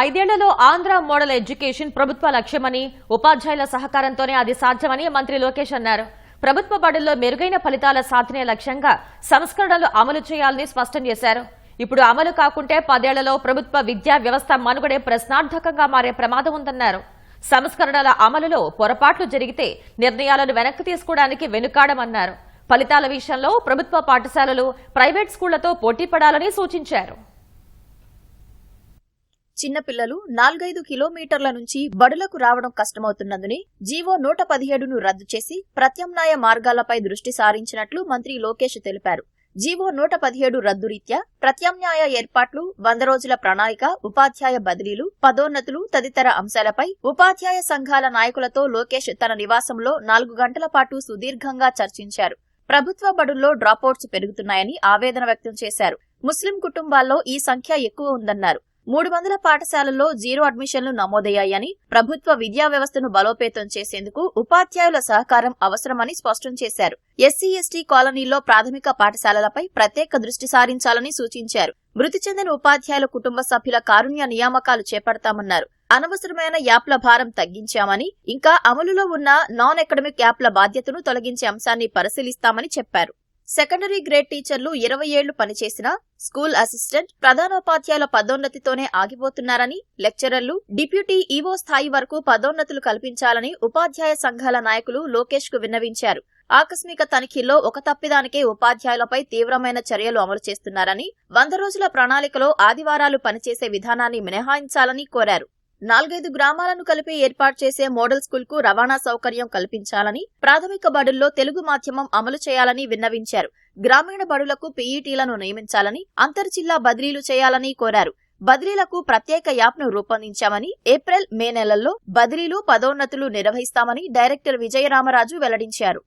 ఐదేళ్ళలో Andhra model education ప్రభుత్వ లక్ష్యమని ఉపాధ్యాయుల సహకారంతోనే అది సాధ్యమని మంత్రి లోకేష్ అన్నారు. ప్రభుత్వ బడుల్లో మెరుగైన ఫలితాల సాధనే లక్ష్యంగా సంస్కరణలు అమలు చేయాలని స్పష్టం చేశారు. ఇప్పుడు అమలు కాకుంటే పదేళ్ళలో ప్రభుత్వ విద్యా వ్యవస్థ మనుగడే ప్రశ్నార్థకంగా మారే ప్రమాదం ఉందన్నారు. సంస్కరణల అమలులో పొరపాట్లు జరిగితే నిర్ణయాలను వెనక్కి తీసుకోవడానికి వెనుకాడమన్నారు. ఫలితాల విషయంలో ప్రభుత్వ పాఠశాలలు ప్రైవేట్ స్కూళ్ళతో పోటీపడాలని సూచించారు. చిన్నపిల్లలు నాలుగైదు కిలోమీటర్ల నుంచి బడులకు రావడం కష్టమవుతున్నందునే జీవో నూట పదిహేడును రద్దు చేసి ప్రత్యామ్నాయ మార్గాలపై దృష్టి సారించినట్లు మంత్రి లోకేష్ తెలిపారు. జీవో నూట పదిహేడు రద్దు రీత్యా ప్రత్యామ్నాయ ఏర్పాట్లు వంద రోజుల ప్రణాళిక ఉపాధ్యాయ బదిలీలు పదోన్నతులు తదితర అంశాలపై ఉపాధ్యాయ సంఘాల నాయకులతో లోకేష్ తన నివాసంలో నాలుగు గంటల పాటు సుదీర్ఘంగా చర్చించారు. ప్రభుత్వ బడుల్లో డ్రాపౌట్స్ పెరుగుతున్నాయని ఆవేదన వ్యక్తం చేశారు. ముస్లిం కుటుంబాల్లో ఈ సంఖ్య ఎక్కువ ఉందన్నారు. మూడు వందల పాఠశాలల్లో జీరో అడ్మిషన్లు నమోదయ్యాయని ప్రభుత్వ విద్యా వ్యవస్థను బలోపేతం చేసేందుకు ఉపాధ్యాయుల సహకారం అవసరమని స్పష్టం చేశారు. ఎస్సీ ఎస్టీ కాలనీల్లో ప్రాథమిక పాఠశాలలపై ప్రత్యేక దృష్టి సారించాలని సూచించారు. మృతి చెందిన ఉపాధ్యాయుల కుటుంబ సభ్యుల కారుణ్య నియామకాలు చేపడతామన్నారు. అనవసరమైన యాప్ల భారం తగ్గించామని ఇంకా అమలులో ఉన్న నాన్ అకాడమిక్ యాప్ల బాధ్యతను తొలగించే అంశాన్ని పరిశీలిస్తామని చెప్పారు. సెకండరీ గ్రేడ్ టీచర్లు ఇరవై ఏళ్ళు పనిచేసిన స్కూల్ అసిస్టెంట్ ప్రధానోపాధ్యాయుల పదోన్నతితోనే ఆగిపోతున్నారని లెక్చరర్లు డిప్యూటీ ఈవో స్థాయి వరకు పదోన్నతులు కల్పించాలని ఉపాధ్యాయ సంఘాల నాయకులు లోకేష్కు విన్నవించారు. ఆకస్మిక తనిఖీల్లో ఒక తప్పిదానికే ఉపాధ్యాయులపై తీవ్రమైన చర్యలు అమలు చేస్తున్నారని వంద రోజుల ప్రణాళికలో ఆదివారాలు పనిచేసే విధానాన్ని మినహాయించాలని కోరారు. నాలుగైదు గ్రామాలను కలిపి ఏర్పాటు చేసే మోడల్ స్కూల్కు రవాణా సౌకర్యం కల్పించాలని ప్రాథమిక బడుల్లో తెలుగు మాధ్యమం అమలు చేయాలని విన్నవించారు. గ్రామీణ బడులకు పీఈటీలను నియమించాలని అంతర్జిల్లా బదిలీలు చేయాలని కోరారు. బదిలీలకు ప్రత్యేక యాప్ను రూపొందించామని ఏప్రిల్ మే నెలల్లో బదిలీలు పదోన్నతులు నిర్వహిస్తామని డైరెక్టర్ విజయరామరాజు వెల్లడించారు.